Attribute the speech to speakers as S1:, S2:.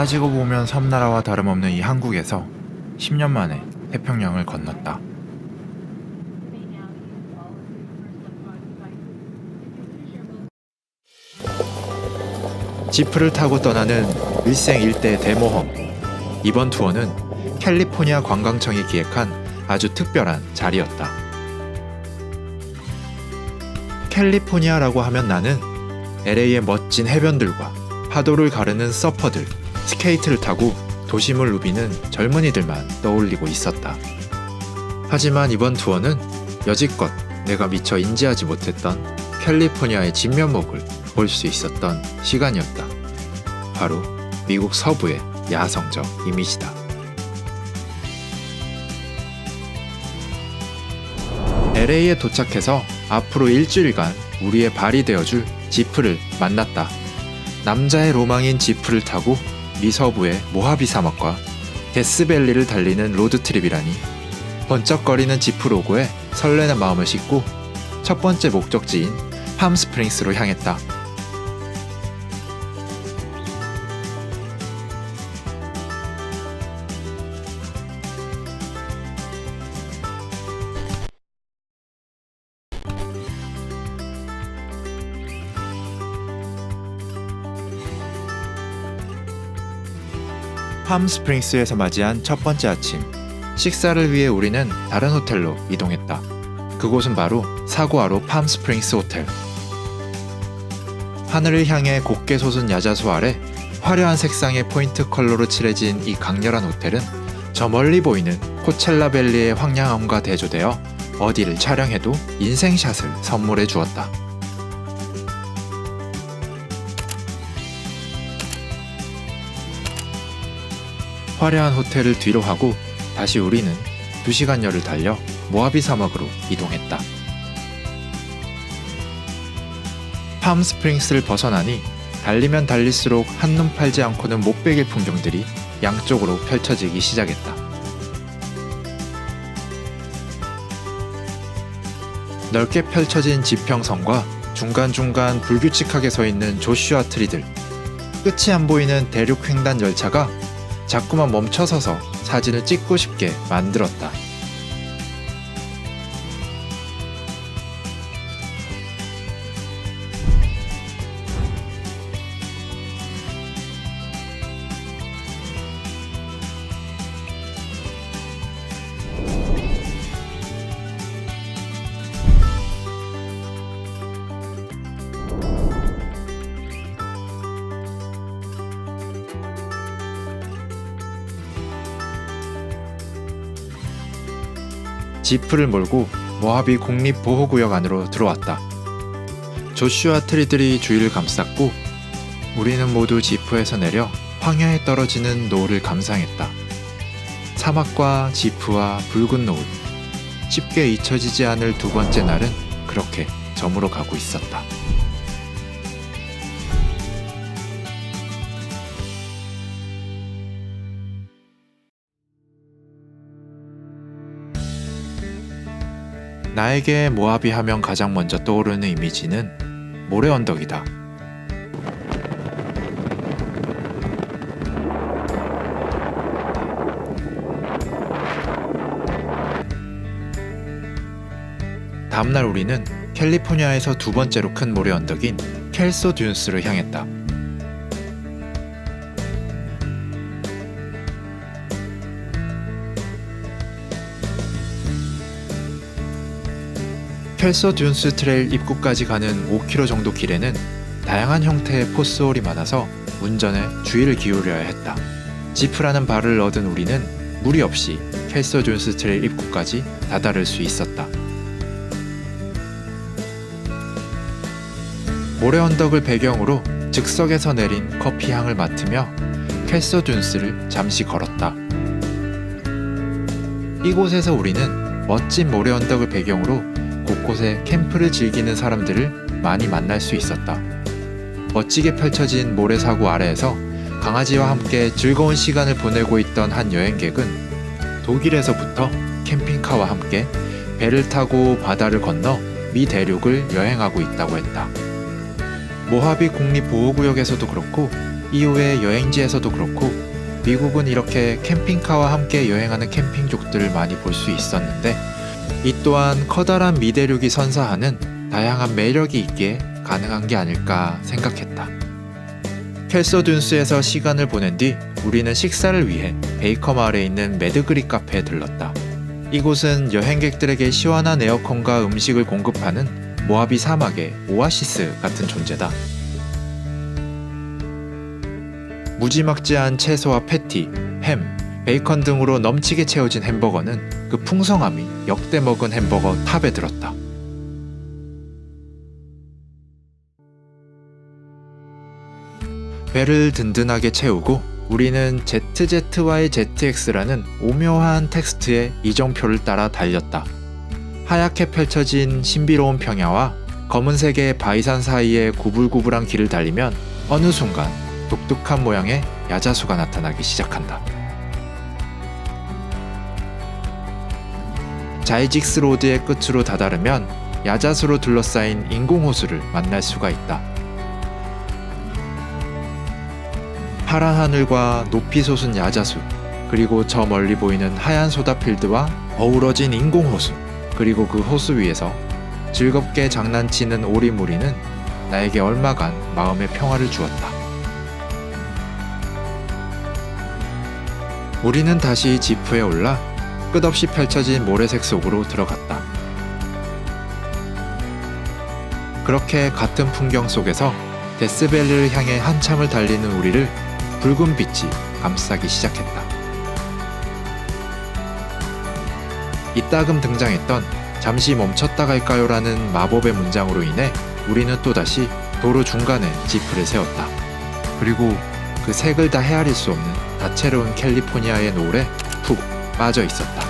S1: 따지고 보면 섬나라와 다름없는 이 한국에서 10년 만에 태평양을 건넜다. 지프를 타고 떠나는 일생 일대 대모험. 이번 투어는 캘리포니아 관광청이 기획한 아주 특별한 자리였다. 캘리포니아라고 하면 나는 LA의 멋진 해변들과 파도를 가르는 서퍼들, 스케이트를 타고 도심을 누비는 젊은이들만 떠올리고 있었다. 하지만 이번 투어는 여지껏 내가 미처 인지하지 못했던 캘리포니아의 진면목을 볼 수 있었던 시간이었다. 바로 미국 서부의 야성적 이미지다. LA에 도착해서 앞으로 일주일간 우리의 발이 되어줄 지프를 만났다. 남자의 로망인 지프를 타고 미서부의 모하비 사막과 데스밸리를 달리는 로드트립이라니 번쩍거리는 지프 로고에 설레는 마음을 싣고 첫 번째 목적지인 팜스프링스로 향했다. 팜스프링스에서 맞이한 첫 번째 아침. 식사를 위해 우리는 다른 호텔로 이동했다. 그곳은 바로 사고아로 팜스프링스 호텔. 하늘을 향해 곱게 솟은 야자수 아래 화려한 색상의 포인트 컬러로 칠해진 이 강렬한 호텔은 저 멀리 보이는 코첼라 밸리의 황량함과 대조되어 어디를 촬영해도 인생샷을 선물해 주었다. 화려한 호텔을 뒤로 하고 다시 우리는 2시간여를 달려 모하비 사막으로 이동했다. 팜스프링스를 벗어나니 달리면 달릴수록 한눈 팔지 않고는 못 베길 풍경들이 양쪽으로 펼쳐지기 시작했다. 넓게 펼쳐진 지평선과 중간중간 불규칙하게 서 있는 조슈아 트리들, 끝이 안 보이는 대륙 횡단 열차가 자꾸만 멈춰서서 사진을 찍고 싶게 만들었다. 지프를 몰고 모하비 국립보호구역 안으로 들어왔다. 조슈아 트리들이 주위를 감쌌고 우리는 모두 지프에서 내려 황야에 떨어지는 노을을 감상했다. 사막과 지프와 붉은 노을. 쉽게 잊혀지지 않을 두 번째 날은 그렇게 저물어 가고 있었다. 나에게 모하비 하면 가장 먼저 떠오르는 이미지는 모래 언덕이다. 다음날 우리는 캘리포니아에서 두 번째로 큰 모래 언덕인 켈소 듀스를 향했다. 켈소 듀스 트레일 입구까지 가는 5km 정도 길에는 다양한 형태의 포스홀이 많아서 운전에 주의를 기울여야 했다. 지프라는 발을 얻은 우리는 무리 없이 켈소 듀스 트레일 입구까지 다다를 수 있었다. 모래 언덕을 배경으로 즉석에서 내린 커피 향을 맡으며 켈소 듀스를 잠시 걸었다. 이곳에서 우리는 멋진 모래 언덕을 배경으로 곳곳에 캠프를 즐기는 사람들을 많이 만날 수 있었다. 멋지게 펼쳐진 모래사고 아래에서 강아지와 함께 즐거운 시간을 보내고 있던 한 여행객은 독일에서부터 캠핑카와 함께 배를 타고 바다를 건너 미 대륙을 여행하고 있다고 했다. 모하비 국립보호구역에서도 그렇고 이후에 여행지에서도 그렇고 미국은 이렇게 캠핑카와 함께 여행하는 캠핑족들을 많이 볼 수 있었는데 이 또한 커다란 미대륙이 선사하는 다양한 매력이 있기에 가능한 게 아닐까 생각했다. 켈서 둔스에서 시간을 보낸 뒤 우리는 식사를 위해 베이커 마을에 있는 매드그릭 카페에 들렀다. 이곳은 여행객들에게 시원한 에어컨과 음식을 공급하는 모하비 사막의 오아시스 같은 존재다. 무지막지한 채소와 패티, 햄, 베이컨 등으로 넘치게 채워진 햄버거는 그 풍성함이 역대 먹은 햄버거 탑에 들었다. 배를 든든하게 채우고 우리는 ZZY의 ZX라는 오묘한 텍스트의 이정표를 따라 달렸다. 하얗게 펼쳐진 신비로운 평야와 검은색의 바위산 사이의 구불구불한 길을 달리면 어느 순간 독특한 모양의 야자수가 나타나기 시작한다. 자이직스 로드의 끝으로 다다르면 야자수로 둘러싸인 인공호수를 만날 수가 있다. 파란 하늘과 높이 솟은 야자수, 그리고 저 멀리 보이는 하얀 소다필드와 어우러진 인공호수, 그리고 그 호수 위에서 즐겁게 장난치는 오리무리는 나에게 얼마간 마음의 평화를 주었다. 우리는 다시 지프에 올라 끝없이 펼쳐진 모래색 속으로 들어갔다. 그렇게 같은 풍경 속에서 데스밸리를 향해 한참을 달리는 우리를 붉은 빛이 감싸기 시작했다. 이따금 등장했던 잠시 멈췄다 갈까요라는 마법의 문장으로 인해 우리는 또다시 도로 중간에 지프를 세웠다. 그리고 그 색을 다 헤아릴 수 없는 다채로운 캘리포니아의 노을에 푹 빠져 있었다.